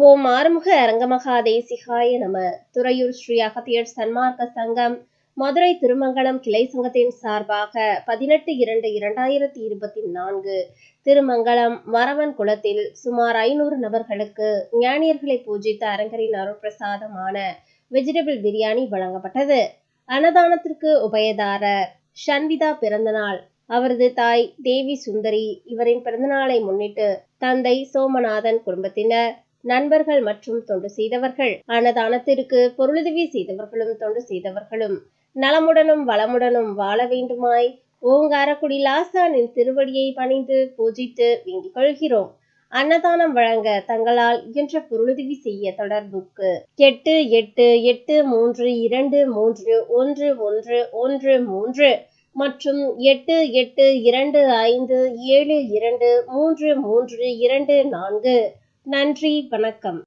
ஓம் ஆறுமுக அரங்கமகா தேசிகாய நம. துறையூர் ஸ்ரீ அகத்தியர் சன்மார்க்க சங்கம் மதுரை திருமங்கலம் கிளை சங்கத்தின் சார்பாக பதினெட்டு இரண்டு இரண்டாயிரத்தி இருபத்தி நான்கு திருமங்கலம் மரவன் குளத்தில் சுமார் ஐநூறு நபர்களுக்கு ஞானியர்களை பூஜித்த அரங்கரின் அருட்பிரசாதமான வெஜிடபிள் பிரியாணி வழங்கப்பட்டது. அன்னதானத்திற்கு உபயதாரர் ஷன்விதா பிறந்தநாள் அவரது தாய் தேவி சுந்தரி இவரின் பிறந்தநாளை முன்னிட்டு தந்தை சோமநாதன் குடும்பத்தினர் நண்பர்கள் மற்றும் தொண்டு செய்தவர்கள் அன்னதானத்திற்கு பொருளுதவி செய்தவர்களும் தொண்டு செய்தவர்களும் நலமுடனும் வளமுடனும் வாழ வேண்டுமாய் ஓங்காரக்குடி லாசானின் திருவடியை பணிந்து பூஜித்து வேண்டிக் கொள்கிறோம். அன்னதானம் வழங்க தங்களால் இயன்ற பொருளுதவி செய்ய தொடர்புக்கு எட்டு எட்டு எட்டு மூன்று இரண்டு மூன்று ஒன்று ஒன்று ஒன்று மூன்று மற்றும் எட்டு எட்டு இரண்டு ஐந்து ஏழு இரண்டு மூன்று மூன்று இரண்டு நான்கு நன்றி வணக்கம்.